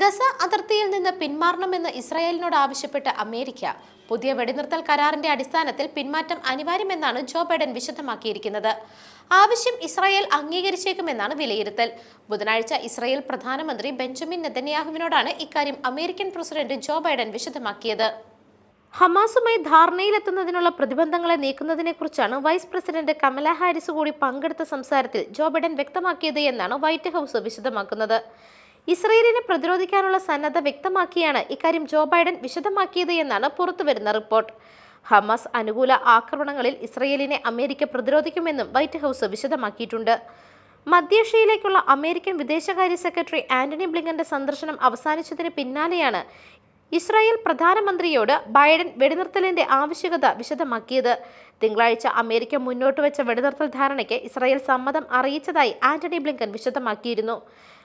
Gaza അതിർത്തിയിൽ നിന്ന് പിന്മാറണമെന്ന് ഇസ്രായേലിനോട് ആവശ്യപ്പെട്ട് അമേരിക്ക. പുതിയ വെടിനിർത്തൽ കരാറിന്റെ അടിസ്ഥാനത്തിൽ പിന്മാറ്റം അനിവാര്യമെന്നാണ് ജോ ബൈഡൻ വിശദമാക്കിയിരിക്കുന്നത്. ആവശ്യം ഇസ്രായേൽ അംഗീകരിച്ചേക്കുമെന്നാണ് വിലയിരുത്തൽ. ബുധനാഴ്ച ഇസ്രായേൽ പ്രധാനമന്ത്രി ബെഞ്ചമിൻ നെതന്യാഹുവിനോടാണ് ഇക്കാര്യം അമേരിക്കൻ പ്രസിഡന്റ് ജോ ബൈഡൻ വിശദമാക്കിയത്. ഹമാസുമായി ധാരണയിലെത്തുന്നതിനുള്ള പ്രതിബന്ധങ്ങളെ നീക്കുന്നതിനെക്കുറിച്ചാണ് വൈസ് പ്രസിഡന്റ് കമല ഹാരിസ് കൂടി പങ്കെടുത്ത സംസാരത്തിൽ ജോ ബൈഡൻ വ്യക്തമാക്കിയത് എന്നാണ് വൈറ്റ് ഹൗസ് വിശദമാക്കുന്നത്. ഇസ്രയേലിനെ പ്രതിരോധിക്കാനുള്ള സന്നദ്ധ വ്യക്തമാക്കിയാണ് ഇക്കാര്യം ജോ ബൈഡൻ വിശദമാക്കിയത് എന്നാണ് പുറത്തുവരുന്ന റിപ്പോർട്ട്. ഹമാസ് അനുകൂല ആക്രമണങ്ങളിൽ ഇസ്രയേലിനെ അമേരിക്ക പ്രതിരോധിക്കുമെന്നും വൈറ്റ് ഹൗസ് വിശദമാക്കിയിട്ടുണ്ട്. മധ്യേഷ്യയിലേക്കുള്ള അമേരിക്കൻ വിദേശകാര്യ സെക്രട്ടറി ആന്റണി ബ്ലിങ്കന്റെ സന്ദർശനം അവസാനിച്ചതിന് പിന്നാലെയാണ് ഇസ്രായേൽ പ്രധാനമന്ത്രിയോട് ബൈഡൻ വെടിനിർത്തലിന്റെ ആവശ്യകത വിശദമാക്കിയത്. തിങ്കളാഴ്ച അമേരിക്ക മുന്നോട്ട് വെച്ച വെടിനിർത്തൽ ധാരണയ്ക്ക് ഇസ്രായേൽ സമ്മതം അറിയിച്ചതായി ആന്റണി ബ്ലിങ്കൻ വിശദമാക്കിയിരുന്നു.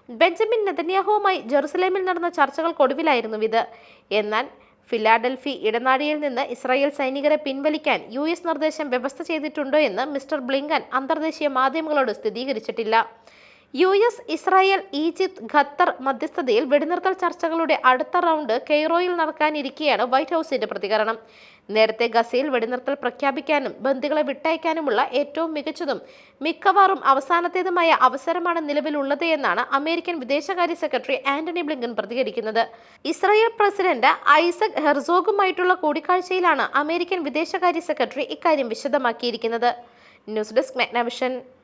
ബെഞ്ചമിൻ നെതന്യാഹുവുമായി ജെറുസലേമിൽ നടന്ന ചർച്ചകൾക്കൊടുവിലായിരുന്നു ഇത്. എന്നാൽ ഫിലാഡൽഫി ഇടനാഴിയിൽ നിന്ന് ഇസ്രായേൽ സൈനികരെ പിൻവലിക്കാൻ യു എസ് നിർദ്ദേശം വ്യവസ്ഥ ചെയ്തിട്ടുണ്ടോ എന്ന് മിസ്റ്റർ ബ്ലിങ്കൻ അന്തർദേശീയ മാധ്യമങ്ങളോട് സ്ഥിരീകരിച്ചിട്ടില്ല. U S Israel Egypt Qatar മധ്യസ്ഥതയിൽ വെടിനിർത്തൽ ചർച്ചകളുടെ അടുത്ത റൗണ്ട് കെയ്റോയിൽ നടക്കാനിരിക്കെയാണ് വൈറ്റ് ഹൗസിന്റെ പ്രതികരണം. നേരത്തെ ഗസയിൽ വെടിനിർത്തൽ പ്രഖ്യാപിക്കാനും ബന്ദികളെ വിട്ടയക്കാനുമുള്ള ഏറ്റവും മികച്ചതും മിക്കവാറും അവസാനത്തേതുമായ അവസരമാണ് നിലവിലുള്ളത് എന്നാണ് അമേരിക്കൻ വിദേശകാര്യ സെക്രട്ടറി ആന്റണി ബ്ലിങ്കൻ പ്രതികരിക്കുന്നത്. ഇസ്രായേൽ പ്രസിഡന്റ് ഐസക് ഹെർസോഗുമായിട്ടുള്ള കൂടിക്കാഴ്ചയിലാണ് അമേരിക്കൻ വിദേശകാര്യ സെക്രട്ടറി ഇക്കാര്യം വിശദമാക്കിയിരിക്കുന്നത്. News desk മെഗ്നവിഷൻ.